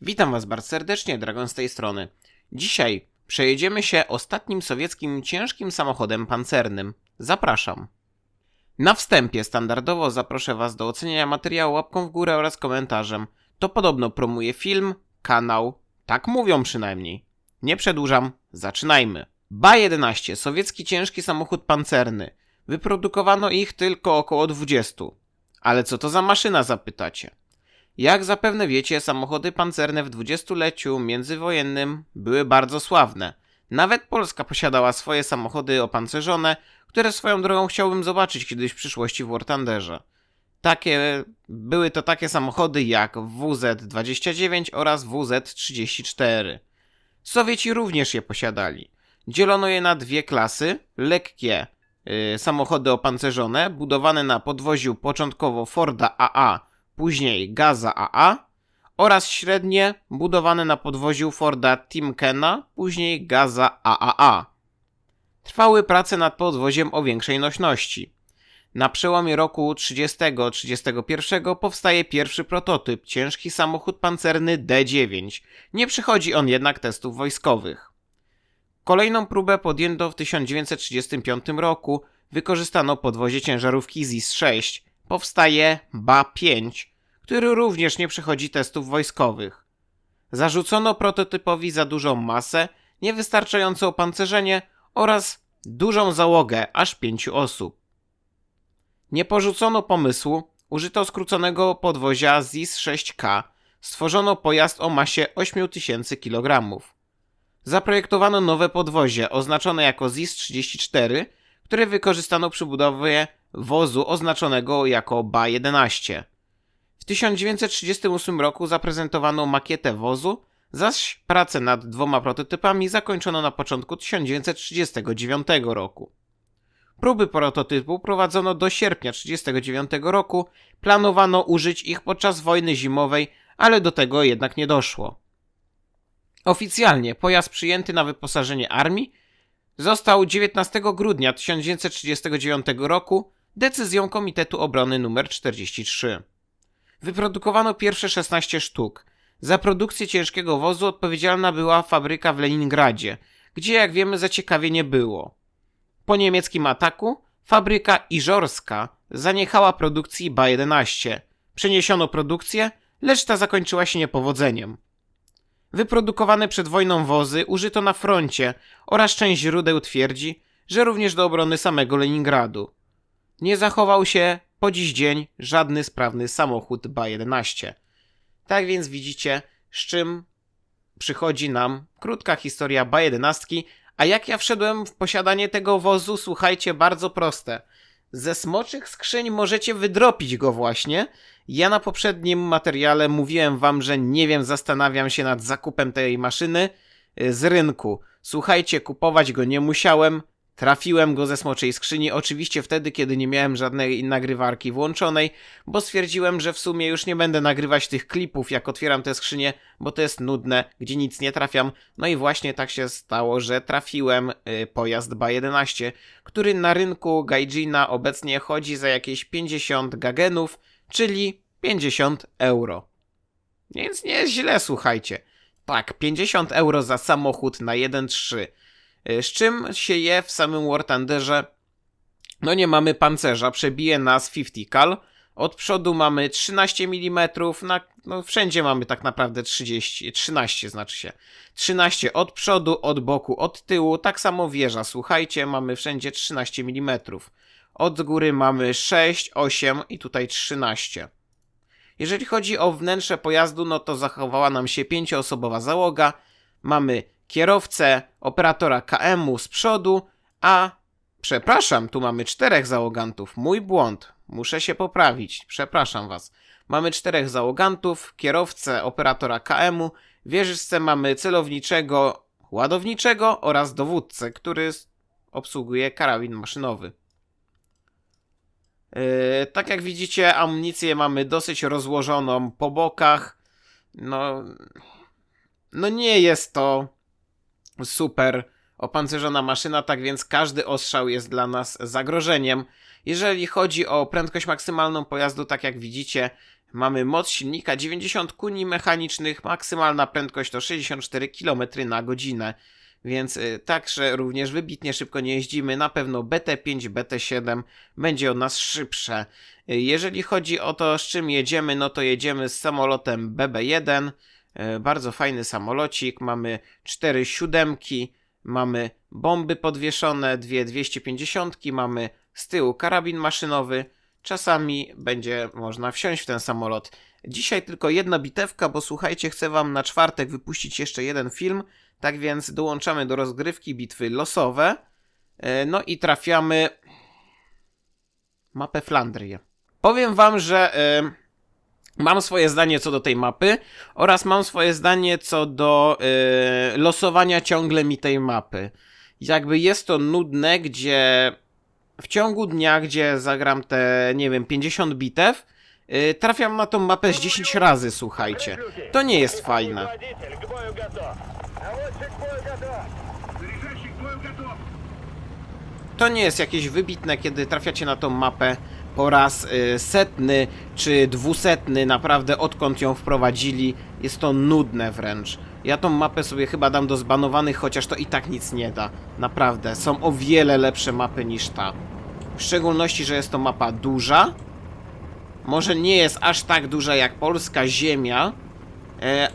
Witam Was bardzo serdecznie, Dragon z tej strony. Dzisiaj przejedziemy się ostatnim sowieckim ciężkim samochodem pancernym. Zapraszam. Na wstępie standardowo zaproszę Was do oceniania materiału łapką w górę oraz komentarzem. To podobno promuje film, kanał, tak mówią przynajmniej. Nie przedłużam, zaczynajmy. Ba-11, sowiecki ciężki samochód pancerny. Wyprodukowano ich tylko około 20. Ale co to za maszyna zapytacie? Jak zapewne wiecie, samochody pancerne w dwudziestoleciu międzywojennym były bardzo sławne. Nawet Polska posiadała swoje samochody opancerzone, które swoją drogą chciałbym zobaczyć kiedyś w przyszłości w War Thunderze. Takie, były to takie samochody jak WZ-29 oraz WZ-34. Sowieci również je posiadali. Dzielono je na dwie klasy: lekkie y, samochody opancerzone, budowane na podwoziu początkowo Forda AA, później Gaza AA, oraz średnie, budowane na podwoziu Forda Timkena, później Gaza AAA. Trwały prace nad podwoziem o większej nośności. Na przełomie roku 30-31 powstaje pierwszy prototyp, ciężki samochód pancerny D9. Nie przychodzi on jednak testów wojskowych. Kolejną próbę podjęto w 1935 roku. Wykorzystano podwozie ciężarówki ZIS-6. Powstaje BA-5, który również nie przechodzi testów wojskowych. Zarzucono prototypowi za dużą masę, niewystarczające opancerzenie oraz dużą załogę, aż pięciu osób. Nie porzucono pomysłu, użyto skróconego podwozia ZIS-6K, stworzono pojazd o masie 8000 kg. Zaprojektowano nowe podwozie oznaczone jako ZIS-34, które wykorzystano przy budowie wozu oznaczonego jako BA-11. W 1938 roku zaprezentowano makietę wozu, zaś pracę nad dwoma prototypami zakończono na początku 1939 roku. Próby prototypu prowadzono do sierpnia 1939 roku, planowano użyć ich podczas wojny zimowej, ale do tego jednak nie doszło. Oficjalnie pojazd przyjęty na wyposażenie armii został 19 grudnia 1939 roku decyzją Komitetu Obrony nr 43. Wyprodukowano pierwsze 16 sztuk. Za produkcję ciężkiego wozu odpowiedzialna była fabryka w Leningradzie, gdzie jak wiemy zaciekawienie było. Po niemieckim ataku fabryka Iżorska zaniechała produkcji BA-11. Przeniesiono produkcję, lecz ta zakończyła się niepowodzeniem. Wyprodukowane przed wojną wozy użyto na froncie oraz część źródeł twierdzi, że również do obrony samego Leningradu. Nie zachował się po dziś dzień żadny sprawny samochód BA-11. Tak więc widzicie, z czym przychodzi nam krótka historia BA-11, a jak ja wszedłem w posiadanie tego wozu, słuchajcie, bardzo proste. Ze smoczych skrzyń możecie wydropić go właśnie. Ja na poprzednim materiale mówiłem wam, że nie wiem, zastanawiam się nad zakupem tej maszyny y, z rynku. Słuchajcie, kupować go nie musiałem. Trafiłem go ze smoczej skrzyni, oczywiście wtedy, kiedy nie miałem żadnej nagrywarki włączonej, bo stwierdziłem, że w sumie już nie będę nagrywać tych klipów, jak otwieram tę skrzynię, bo to jest nudne, gdzie nic nie trafiam. No i właśnie tak się stało, że trafiłem y, pojazd BA-11, który na rynku Gaijina obecnie chodzi za jakieś 50 gagenów, czyli 50 euro. Więc nie jest źle, słuchajcie. Tak, 50 euro za samochód na 1.3. Z czym się je w samym War Thunderze? No nie mamy pancerza, przebije nas 50 cal. Od przodu mamy 13 mm, na, no wszędzie mamy tak naprawdę 30, 13 znaczy się. 13 od przodu, od boku, od tyłu, tak samo wieża, słuchajcie, mamy wszędzie 13 mm. Od góry mamy 6, 8 i tutaj 13. Jeżeli chodzi o wnętrze pojazdu, no to zachowała nam się pięcioosobowa załoga. Mamy kierowcę, operatora KM-u z przodu, a przepraszam, tu mamy czterech załogantów. Mój błąd. Muszę się poprawić. Przepraszam was. Mamy czterech załogantów, kierowcę, operatora KM-u, wieżyczce mamy celowniczego, ładowniczego oraz dowódcę, który obsługuje karabin maszynowy. Yy, tak jak widzicie, amunicję mamy dosyć rozłożoną po bokach. No, no nie jest to super opancerzona maszyna, tak więc każdy ostrzał jest dla nas zagrożeniem. Jeżeli chodzi o prędkość maksymalną pojazdu, tak jak widzicie, mamy moc silnika 90 koni mechanicznych, maksymalna prędkość to 64 km na godzinę. Więc y, także również wybitnie szybko nie jeździmy. Na pewno BT5, BT7 będzie od nas szybsze. Y, Jeżeli chodzi o to, z czym jedziemy, no to jedziemy z samolotem BB1. Y, Bardzo fajny samolocik. Mamy cztery siódemki, mamy bomby podwieszone, dwie 250, mamy z tyłu karabin maszynowy. Czasami będzie można wsiąść w ten samolot. Dzisiaj tylko jedna bitewka, bo słuchajcie, chcę wam na czwartek wypuścić jeszcze jeden film. Tak więc dołączamy do rozgrywki bitwy losowe. E, No i trafiamy mapę Flandrię. Powiem wam, że e, Mam swoje zdanie co do tej mapy oraz mam swoje zdanie co do yy, losowania ciągle mi tej mapy. Jakby jest to nudne, gdzie w ciągu dnia, gdzie zagram te, nie wiem, 50 bitew, yy, trafiam na tą mapę z 10 razy, słuchajcie. To nie jest fajne. To nie jest jakieś wybitne, kiedy trafiacie na tą mapę po raz y, setny czy dwusetny, naprawdę odkąd ją wprowadzili. Jest to nudne wręcz. Ja tą mapę sobie chyba dam do zbanowanych, chociaż to i tak nic nie da. Naprawdę, są o wiele lepsze mapy niż ta. W szczególności, że jest to mapa duża. Może nie jest aż tak duża jak polska ziemia,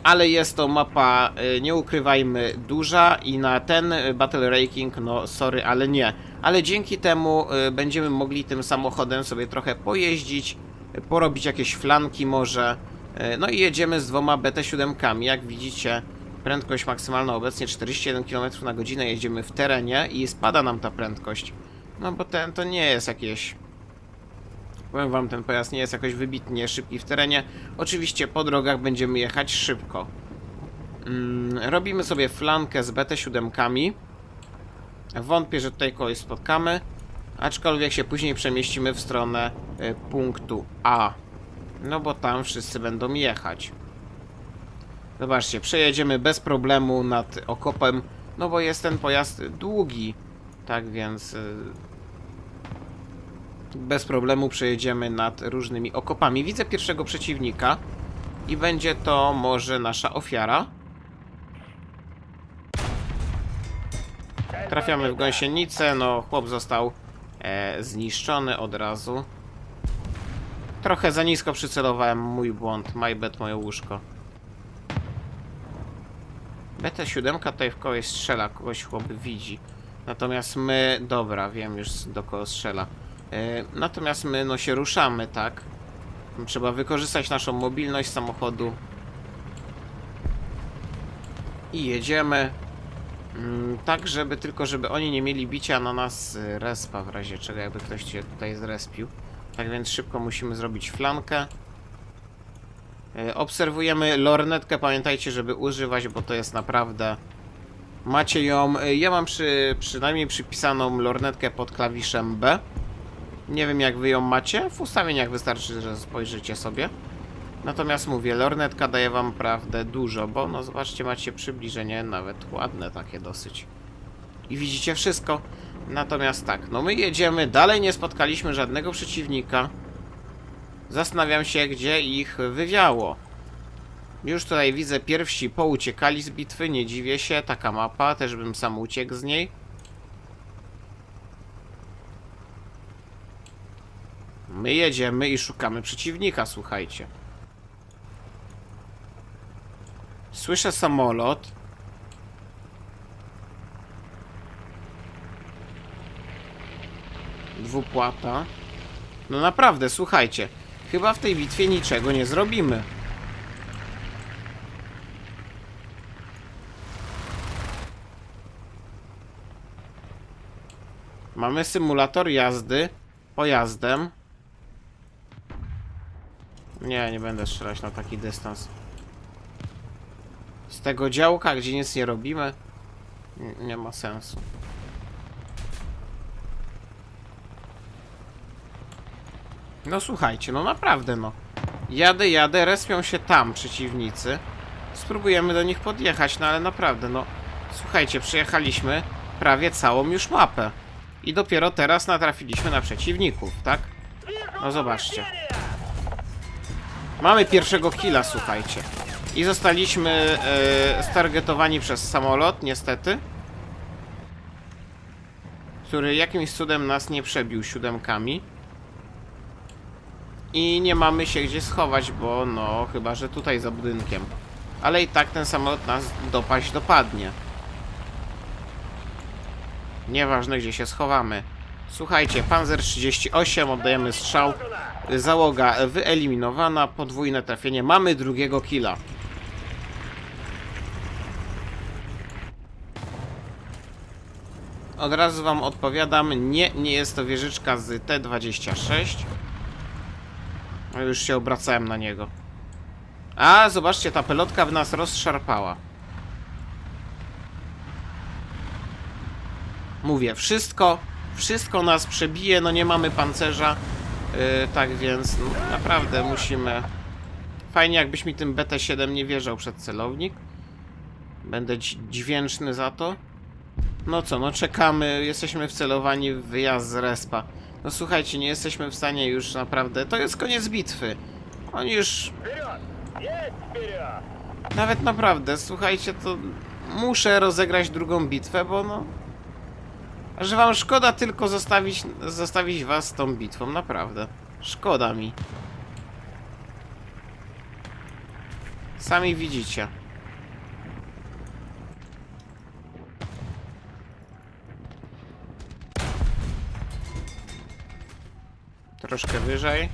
ale jest to mapa, e, nie ukrywajmy, duża i na ten e, Battle Ranking, no sorry, ale nie. Ale dzięki temu e, będziemy mogli tym samochodem sobie trochę pojeździć, e, porobić jakieś flanki może. E, No i jedziemy z dwoma BT7. Jak widzicie, prędkość maksymalna obecnie 41 km na godzinę, jedziemy w terenie i spada nam ta prędkość. No bo ten to nie jest jakieś Powiem wam, ten pojazd nie jest jakoś wybitnie szybki w terenie. Oczywiście po drogach będziemy jechać szybko. Mm, robimy sobie flankę z BT7. Wątpię, że tutaj kogoś spotkamy. Aczkolwiek się później przemieścimy w stronę y, punktu A. No bo tam wszyscy będą jechać. Zobaczcie, przejedziemy bez problemu nad okopem. No bo jest ten pojazd długi. Tak więc... Bez problemu przejedziemy nad różnymi okopami. Widzę pierwszego przeciwnika i będzie to może nasza ofiara. Trafiamy w gąsienicę, no chłop został e, zniszczony od razu. Trochę za nisko przycelowałem, mój błąd, my bad, moje łóżko. BT-7 tutaj w kogoś strzela, kogoś chłop widzi. Natomiast my, dobra, wiem już do kogo strzela. E, Natomiast my no się ruszamy, tak? Trzeba wykorzystać naszą mobilność samochodu. I jedziemy. Mm, Tak, żeby tylko, żeby oni nie mieli bicia na nas y, respa w razie czego, jakby ktoś się tutaj zrespił. Tak więc szybko musimy zrobić flankę. E, Obserwujemy lornetkę, pamiętajcie, żeby używać, bo to jest naprawdę... Macie ją, e, ja mam przy, przynajmniej przypisaną lornetkę pod klawiszem B. Nie wiem jak wy ją macie, w ustawieniach wystarczy, że spojrzycie sobie. Natomiast mówię, lornetka daje wam prawdę dużo, bo no zobaczcie, macie przybliżenie nawet ładne takie dosyć. I widzicie wszystko. Natomiast tak, no my jedziemy, dalej nie spotkaliśmy żadnego przeciwnika. Zastanawiam się, gdzie ich wywiało. Już tutaj widzę, pierwsi pouciekali z bitwy, nie dziwię się, taka mapa, też bym sam uciekł z niej. My jedziemy i szukamy przeciwnika, słuchajcie. Słyszę samolot. Dwupłata. No naprawdę, słuchajcie. Chyba w tej bitwie niczego nie zrobimy. Mamy symulator jazdy pojazdem. Nie, nie będę strzelać na taki dystans. Z tego działka, gdzie nic nie robimy, nie ma sensu. No słuchajcie, no naprawdę no. Jadę, jadę, respią się tam przeciwnicy. Spróbujemy do nich podjechać, no ale naprawdę no. Słuchajcie, przyjechaliśmy. prawie całą już mapę. I dopiero teraz natrafiliśmy na przeciwników, tak? No zobaczcie. Mamy pierwszego killa, słuchajcie. I zostaliśmy e, stargetowani przez samolot, niestety. Który jakimś cudem nas nie przebił siódemkami. I nie mamy się gdzie schować, bo no, chyba że tutaj za budynkiem. Ale i tak ten samolot nas dopaść dopadnie. Nieważne gdzie się schowamy. Słuchajcie, Panzer 38, oddajemy strzał. Załoga wyeliminowana, podwójne trafienie. Mamy drugiego killa. Od razu wam odpowiadam, nie, nie jest to wieżyczka z T-26. No już się obracałem na niego. A, zobaczcie, ta pelotka w nas rozszarpała. Mówię, wszystko, wszystko nas przebije, no nie mamy pancerza. Yy, tak więc no, naprawdę musimy... Fajnie jakbyś mi tym BT-7 nie wierzał przed celownik. Będę dźwięczny za to. No co, no czekamy, jesteśmy wcelowani w wyjazd z respa. No słuchajcie, nie jesteśmy w stanie już naprawdę... To jest koniec bitwy. On już... Nawet naprawdę, słuchajcie, to muszę rozegrać drugą bitwę, bo no... Że wam szkoda tylko zostawić, zostawić was tą bitwą, naprawdę. Szkoda mi. Sami widzicie. Troszkę wyżej.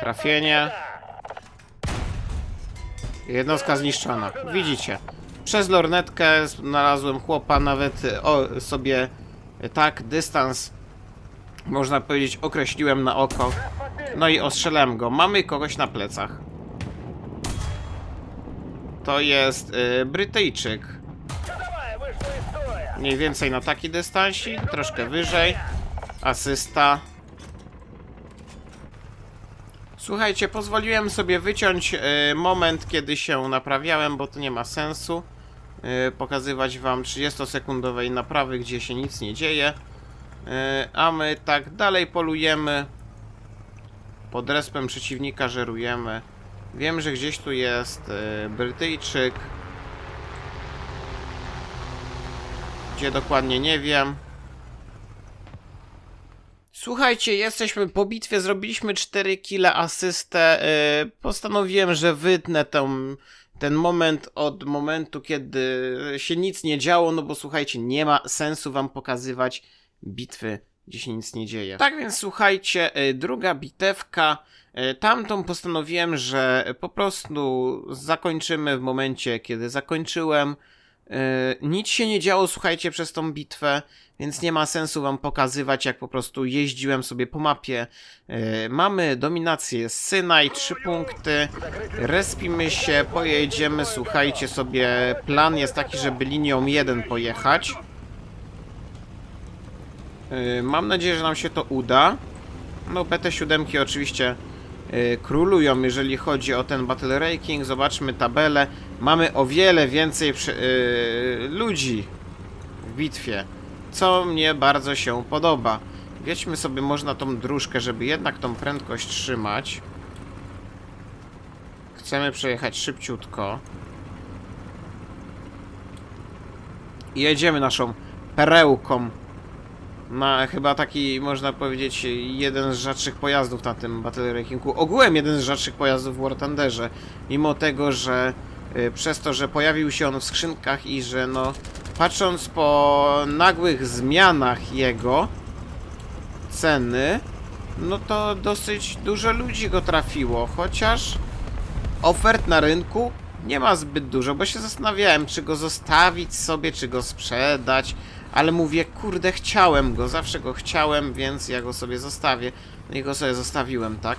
Trafienie. Jednostka zniszczona. Widzicie. Przez lornetkę znalazłem chłopa, nawet e, o, sobie tak dystans, można powiedzieć, określiłem na oko. No i ostrzelałem go. Mamy kogoś na plecach. To jest y, Brytyjczyk. Mniej więcej na taki dystansik, troszkę wyżej. Asysta. Słuchajcie, pozwoliłem sobie wyciąć y, moment, kiedy się naprawiałem, bo to nie ma sensu e, pokazywać wam 30-sekundowej naprawy, gdzie się nic nie dzieje. E, a my tak dalej polujemy. Pod respem przeciwnika żerujemy. Wiem, że gdzieś tu jest e, Brytyjczyk. Gdzie dokładnie nie wiem. Słuchajcie, jesteśmy po bitwie, zrobiliśmy 4 kile asystę. Postanowiłem, że wytnę tą, ten moment od momentu, kiedy się nic nie działo, no bo słuchajcie, nie ma sensu wam pokazywać bitwy, gdzie się nic nie dzieje. Tak więc słuchajcie, yy, druga bitewka. Yy, tamtą postanowiłem, że po prostu zakończymy w momencie, kiedy zakończyłem. Yy, nic się nie działo, słuchajcie, przez tą bitwę, więc nie ma sensu wam pokazywać, jak po prostu jeździłem sobie po mapie. Yy, mamy dominację Synaj, 3 punkty, respimy się, pojedziemy, słuchajcie sobie, plan jest taki, żeby linią 1 pojechać. Yy, mam nadzieję, że nam się to uda. No, BT7 oczywiście królują, jeżeli chodzi o ten Battle Ranking. Zobaczmy tabelę. Mamy o wiele więcej yy, ludzi w bitwie, co mnie bardzo się podoba. Wiedźmy sobie można tą dróżkę, żeby jednak tą prędkość trzymać. Chcemy przejechać szybciutko. I jedziemy naszą perełką na chyba taki, można powiedzieć, jeden z rzadszych pojazdów na tym Battle Rankingu. Ogółem jeden z rzadszych pojazdów w War Thunderze. Mimo tego, że przez to, że pojawił się on w skrzynkach i że no, patrząc po nagłych zmianach jego ceny, no to dosyć dużo ludzi go trafiło, chociaż ofert na rynku nie ma zbyt dużo, bo się zastanawiałem, czy go zostawić sobie, czy go sprzedać, ale mówię, kurde, chciałem go, zawsze go chciałem, więc ja go sobie zostawię. No i go sobie zostawiłem, tak?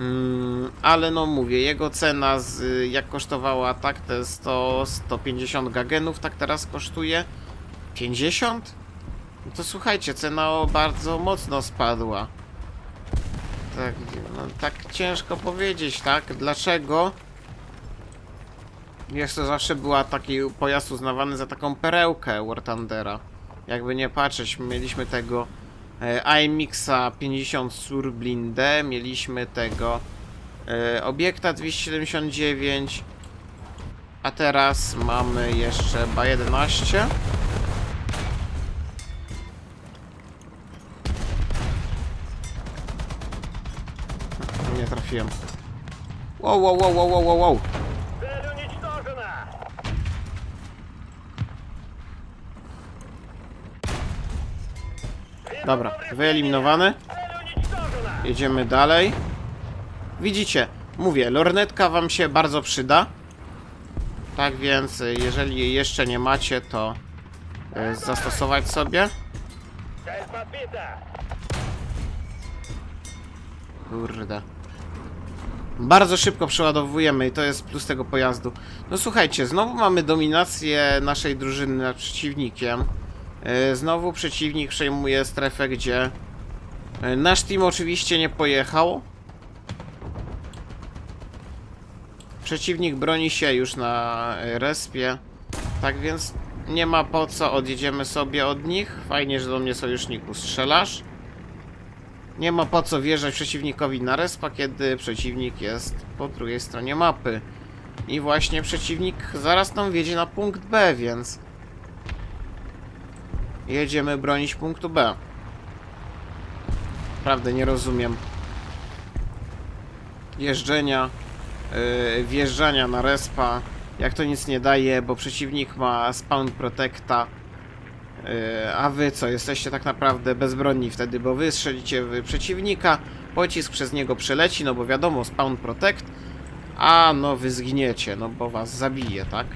Mm, ale no mówię, jego cena z, jak kosztowała tak te 100, 150 gagenów, tak teraz kosztuje 50? No to słuchajcie, cena bardzo mocno spadła. Tak, no, tak ciężko powiedzieć, tak? Dlaczego? Jest to zawsze była taki pojazd uznawany za taką perełkę War Thundera. Jakby nie patrzeć, mieliśmy tego iMixa 50 Surblinde, mieliśmy tego e, Obiekta 279, a teraz mamy jeszcze BA 11. Nie trafiłem. Wow, wow, wow, wow, wow, wow, Dobra, wyeliminowane. Jedziemy dalej. Widzicie, mówię, lornetka wam się bardzo przyda. Tak więc, jeżeli jej jeszcze nie macie, to y, zastosować sobie. Kurde. Bardzo szybko przeładowujemy i to jest plus tego pojazdu. No słuchajcie, znowu mamy dominację naszej drużyny nad przeciwnikiem. Yy, Znowu przeciwnik przejmuje strefę, gdzie yy, nasz team oczywiście nie pojechał. Przeciwnik broni się już na yy, respie. Tak więc nie ma po co, odjedziemy sobie od nich. Fajnie, że do mnie sojuszniku strzelasz. Nie ma po co wjeżdżać przeciwnikowi na respa, kiedy przeciwnik jest po drugiej stronie mapy. I właśnie przeciwnik zaraz tam wjedzie na punkt B, więc... Jedziemy bronić punktu B. Prawdę nie rozumiem. Jeżdżenia, yy, wjeżdżania na respa, jak to nic nie daje, bo przeciwnik ma spawn protecta. Yy, A wy co, jesteście tak naprawdę bezbronni wtedy, bo wy strzelicie w przeciwnika, pocisk przez niego przeleci, no bo wiadomo, spawn protect, a no wy zginiecie, no bo was zabije, tak?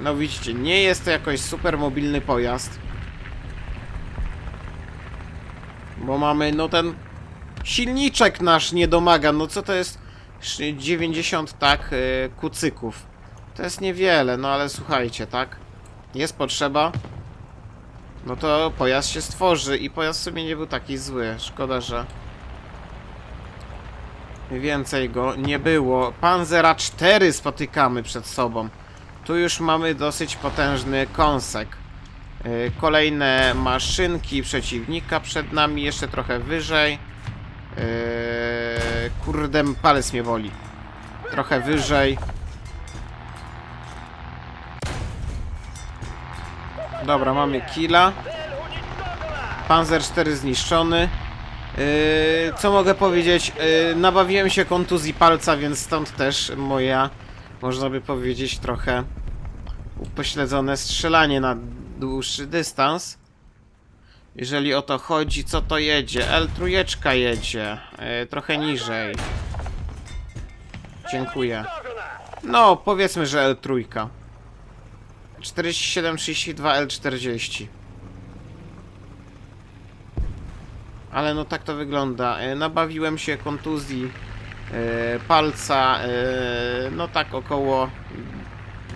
No widzicie, nie jest to jakoś super mobilny pojazd. Bo mamy, no ten silniczek nasz nie domaga, no co to jest 90 tak yy, kucyków. To jest niewiele, no ale słuchajcie, tak? Jest potrzeba. No to pojazd się stworzy i pojazd sobie nie był taki zły. Szkoda, że więcej go nie było. Panzera 4 spotykamy przed sobą. Tu już mamy dosyć potężny kąsek. Y, kolejne maszynki przeciwnika przed nami, jeszcze trochę wyżej. Y, kurde, palec mnie boli. Trochę wyżej. Dobra, mamy killa. Panzer 4 zniszczony. Yy, co mogę powiedzieć? Yy, nabawiłem się kontuzji palca, więc stąd też moja, można by powiedzieć, trochę upośledzone strzelanie na dłuższy dystans. Jeżeli o to chodzi, co to jedzie? L trójeczka jedzie, yy, trochę niżej. Dziękuję. No, powiedzmy, że L3. 4732 L40. Ale no tak to wygląda. Yy, nabawiłem się kontuzji yy, palca, yy, no tak około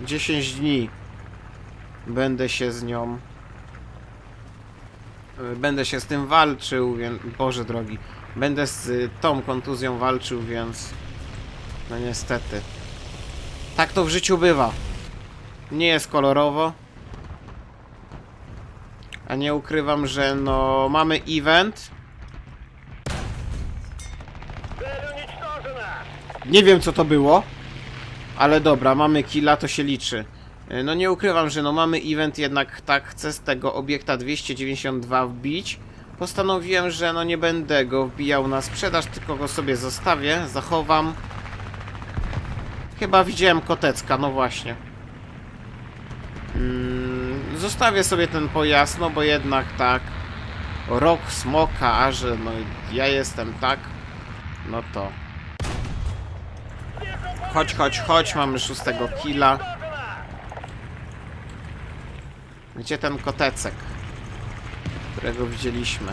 10 dni będę się z nią y, będę się z tym walczył, więc... Boże drogi. Będę z y, tą kontuzją walczył, więc... No niestety. Tak to w życiu bywa. Nie jest kolorowo. A nie ukrywam, że no... Mamy event. Nie wiem co to było. Ale dobra, mamy killa, to się liczy. E, No nie ukrywam, że no mamy event, jednak tak chcę z tego obiekta 292 wbić. Postanowiłem, że no nie będę go wbijał na sprzedaż, tylko go sobie zostawię, zachowam. Chyba widziałem kotecka, no właśnie. Mm, zostawię sobie ten pojazd, no bo jednak tak. Rok smoka, a że no ja jestem tak. No to. Chodź, chodź, chodź, mamy szóstego killa. Gdzie ten kotecek, którego widzieliśmy?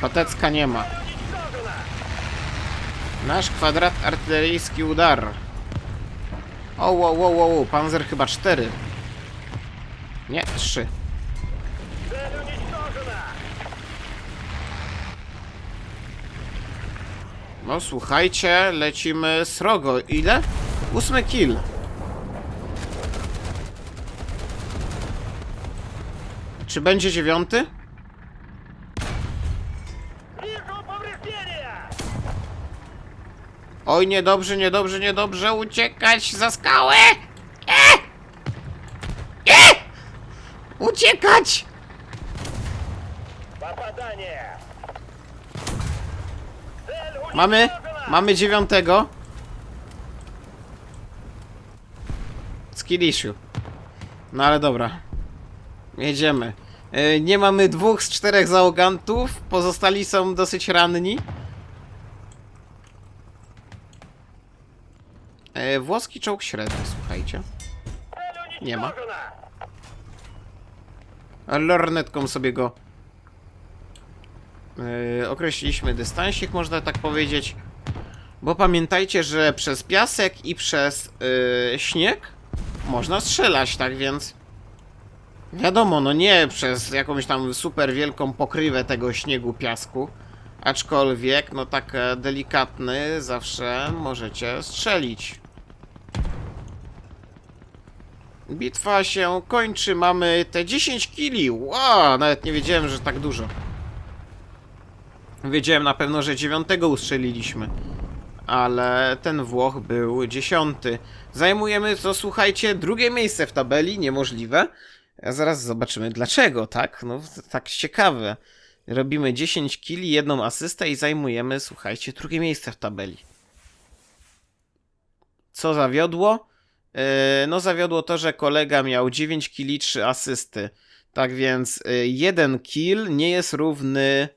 Kotecka nie ma. Nasz kwadrat artyleryjski udar. O, o, o, o, panzer chyba cztery. Nie, trzy. No słuchajcie, lecimy srogo. Ile? Ósmy kill. Czy będzie dziewiąty? Вижу повреждения! Oj, niedobrze, niedobrze, niedobrze, uciekać za skałę! E! E! Uciekać! Попадание! Mamy, mamy dziewiątego. Skill issue. No ale dobra. Jedziemy. E, nie mamy dwóch z czterech załogantów. Pozostali są dosyć ranni. E, włoski czołg średni, słuchajcie. Nie ma. Lornetką sobie go yy, określiliśmy dystansik, można tak powiedzieć. Bo pamiętajcie, że przez piasek i przez yy, śnieg można strzelać, tak więc wiadomo, no nie przez jakąś tam super wielką pokrywę tego śniegu, piasku, aczkolwiek no tak e, delikatny zawsze możecie strzelić. Bitwa się kończy, mamy te 10 kili. Wow, nawet nie wiedziałem, że tak dużo. Wiedziałem na pewno, że dziewiątego ustrzeliliśmy. Ale ten Włoch był dziesiąty. Zajmujemy, co słuchajcie, drugie miejsce w tabeli, niemożliwe. A zaraz zobaczymy dlaczego, tak? No, tak ciekawe. Robimy 10 kili, jedną asystę i zajmujemy, słuchajcie, drugie miejsce w tabeli. Co zawiodło? Yy, no zawiodło to, że kolega miał 9 killi, 3 asysty. Tak więc yy, jeden kill nie jest równy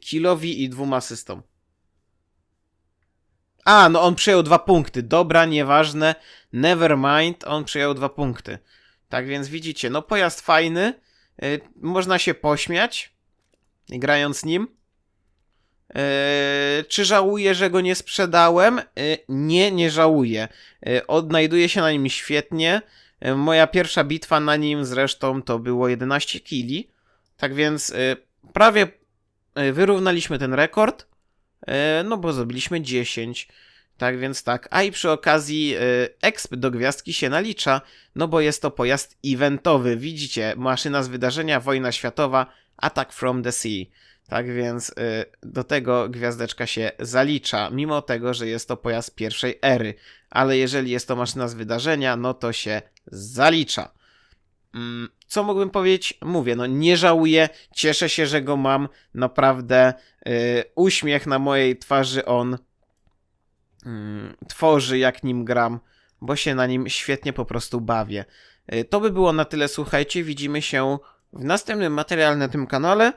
killowi i dwóm asystom. A, no on przejął dwa punkty. Dobra, nieważne. Never mind, on przejął dwa punkty. Tak więc widzicie, no pojazd fajny. Yy, można się pośmiać, grając nim. Eee, czy żałuję, że go nie sprzedałem? Eee, nie, nie żałuję. Eee, odnajduję się na nim świetnie. Eee, moja pierwsza bitwa na nim zresztą to było 11 kili. Tak więc eee, prawie wyrównaliśmy ten rekord. Eee, no bo zrobiliśmy 10. Tak więc tak. A i przy okazji eee, exp do gwiazdki się nalicza, no bo jest to pojazd eventowy. Widzicie, maszyna z wydarzenia Wojna Światowa, Attack from the Sea. Tak więc do tego gwiazdeczka się zalicza, mimo tego, że jest to pojazd pierwszej ery. Ale jeżeli jest to maszyna z wydarzenia, no to się zalicza. Co mógłbym powiedzieć? Mówię, no nie żałuję, cieszę się, że go mam. Naprawdę y, uśmiech na mojej twarzy on mm, tworzy, jak nim gram, bo się na nim świetnie po prostu bawię. Y, To by było na tyle, słuchajcie. Widzimy się w następnym materiale na tym kanale.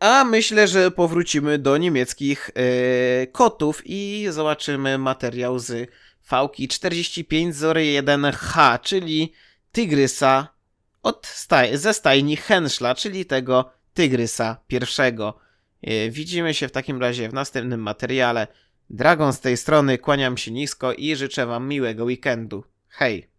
A myślę, że powrócimy do niemieckich e, kotów i zobaczymy materiał z Fałki 4501H, czyli tygrysa od staj ze stajni Henschla, czyli tego tygrysa pierwszego. E, widzimy się w takim razie w następnym materiale. Dragon z tej strony, kłaniam się nisko i życzę Wam miłego weekendu. Hej!